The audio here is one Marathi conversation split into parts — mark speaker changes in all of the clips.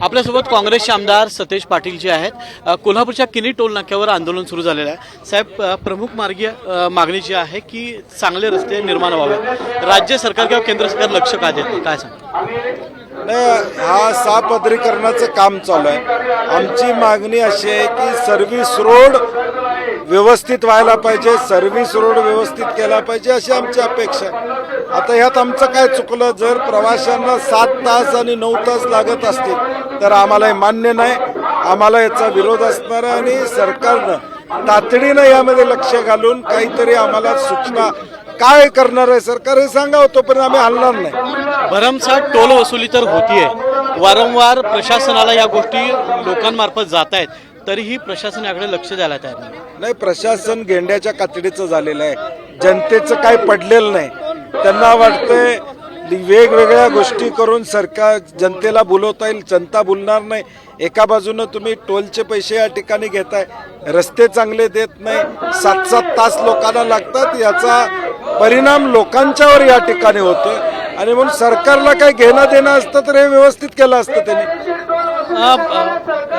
Speaker 1: आपल्यासोबत काँग्रेसचे आमदार सतेज पाटील जे आहेत. कोल्हापूरच्या किनी टोल नाक्यावर आंदोलन सुरू झालेलं आहे. साहेब प्रमुख मार्गीय मागणी जी आहे की चांगले रस्ते निर्माण व्हावे राज्य सरकार किंवा केंद्र सरकार लक्ष का देत काय सांग
Speaker 2: नाही हा सापदरीकरणाचं काम चालू आहे. आमची मागणी अशी आहे की सर्व्हिस रोड व्यवस्थित व्हायला पाहिजे सर्व्हिस रोड व्यवस्थित केला पाहिजे अशी आमची अपेक्षा आता ह्यात आमचं काय चुकलं? जर प्रवाशांना सात तास आणि नऊ तास लागत असतील तर आम्हाला हे मान्य नाही. आम्हाला याचा विरोध असणार आहे आणि सरकारनं तातडीनं यामध्ये लक्ष घालून काहीतरी आम्हाला सूचना काय करणार आहे सरकार हे सांगावं तोपर्यंत आम्ही हलणार नाही.
Speaker 1: भरमसाठ टोल वसुली तर होतीये. वारंवार प्रशासनाला या गोष्टी लोकांमार्फत जात आहेत तरीही प्रशासन याकडे लक्ष द्यायला तयार नाही.
Speaker 2: नाही प्रशासन गेंड्याच्या कातडीचं झालेलं आहे. जनतेचं काही पडलेलं नाही. त्यांना वाटतंय वेगवेगळ्या गोष्टी करून सरकार जनतेला बोलवता येईल जनता बोलणार नाही. एका बाजूनं तुम्ही टोलचे पैसे या ठिकाणी घेताय. रस्ते चांगले देत नाही. सात सात तास लोकांना लागतात. याचा परिणाम लोकांच्यावर या ठिकाणी होतोय. आणि म्हणून सरकारला काही घेणं देणं असतं तर हे व्यवस्थित केलं असतं त्यांनी.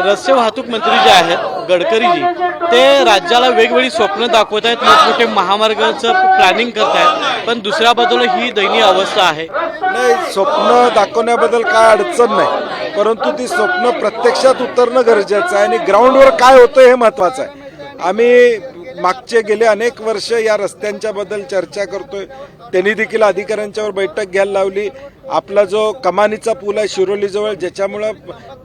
Speaker 1: रस्ते वाहतूक मंत्री जे आहेत गडकरीजी ते राज्याला वेगवेगळी स्वप्न दाखवत आहेत मोठमोठे महामार्गाचं प्लॅनिंग करत आहेत पण दुसऱ्या बाजूला ही दयनीय अवस्था आहे.
Speaker 2: नाही स्वप्न दाखवण्याबद्दल काय अडचण नाही. परंतु ती स्वप्न प्रत्यक्षात उतरणं गरजेचं आहे आणि ग्राउंडवर काय होतं हे महत्वाचं आहे. आम्ही मागचे गेले अनेक वर्ष या रस्त्यांच्या बद्दल चर्चा करतोय. त्यांनी देखील अधिकाऱ्यांच्यावर बैठक घ्यायला लावली. आपला जो कमानीचा पूल आहे शिरोलीजवळ ज्याच्यामुळं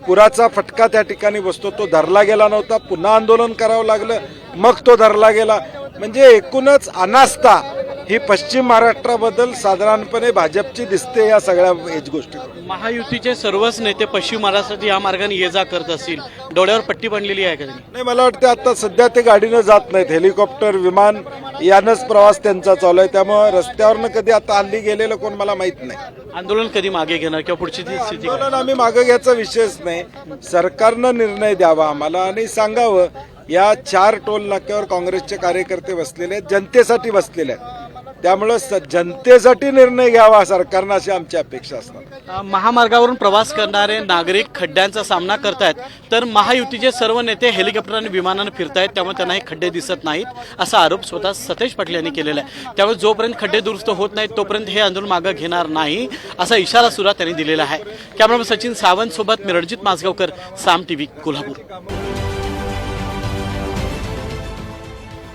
Speaker 2: पुराचा फटका त्या ठिकाणी बसतो तो धरला गेला नव्हता. पुन्हा आंदोलन करावं लागलं. मग तो धरला गेला. म्हणजे एकूणच अनास्था ही पश्चिम महाराष्ट्राबद्दल साधारणपणे भाजपची दिसते या सगळ्या एज गोष्टी
Speaker 1: महायुतीचे सर्वच नेते पश्चिम महाराष्ट्रात या मार्गाने ये जा करत असतील. डोळ्यावर पट्टी बांधलेली आहे का
Speaker 2: नाही मला वाटतं आता सध्या ते गाडीनं जात नाहीत. हेलिकॉप्टर विमान यानंच प्रवास त्यांचा चालू आहे. त्यामुळे रस्त्यावरनं कधी आता हल्ली गेलेलं कोण मला माहीत नाही.
Speaker 1: आंदोलन कधी मागे घेणार किंवा पुढची स्थिती?
Speaker 2: आंदोलन आम्ही मागे घ्यायचा विषयच नाही. सरकारनं निर्णय द्यावा. आम्हाला आणि सांगावं या चार टोल नाक्यावर काँग्रेसचे कार्यकर्ते बसलेले आहेत जनतेसाठी बसलेले आहेत. त्यामुळं स- जनतेसाठी निर्णय घ्यावा सरकारनं अशी आमची अपेक्षा असणार.
Speaker 1: महामार्गावरून प्रवास करणारे नागरिक खड्ड्यांचा सामना करतायत तर महायुतीचे सर्व नेते हेलिकॉप्टर आणि विमानानं फिरतायत त्यामुळे त्यांना हे खड्डे दिसत नाहीत असा आरोप स्वतः सतेज पाटील यांनी केलेला आहे. त्यामुळे जोपर्यंत खड्डे दुरुस्त होत नाहीत तोपर्यंत हे आंदोलन मागं घेणार नाही असा इशारा सुद्धा त्यांनी दिलेला आहे. कॅमेरामॅन सचिन सावंत सोबत मी रणजित माजगावकर साम टीव्ही कोल्हापूर.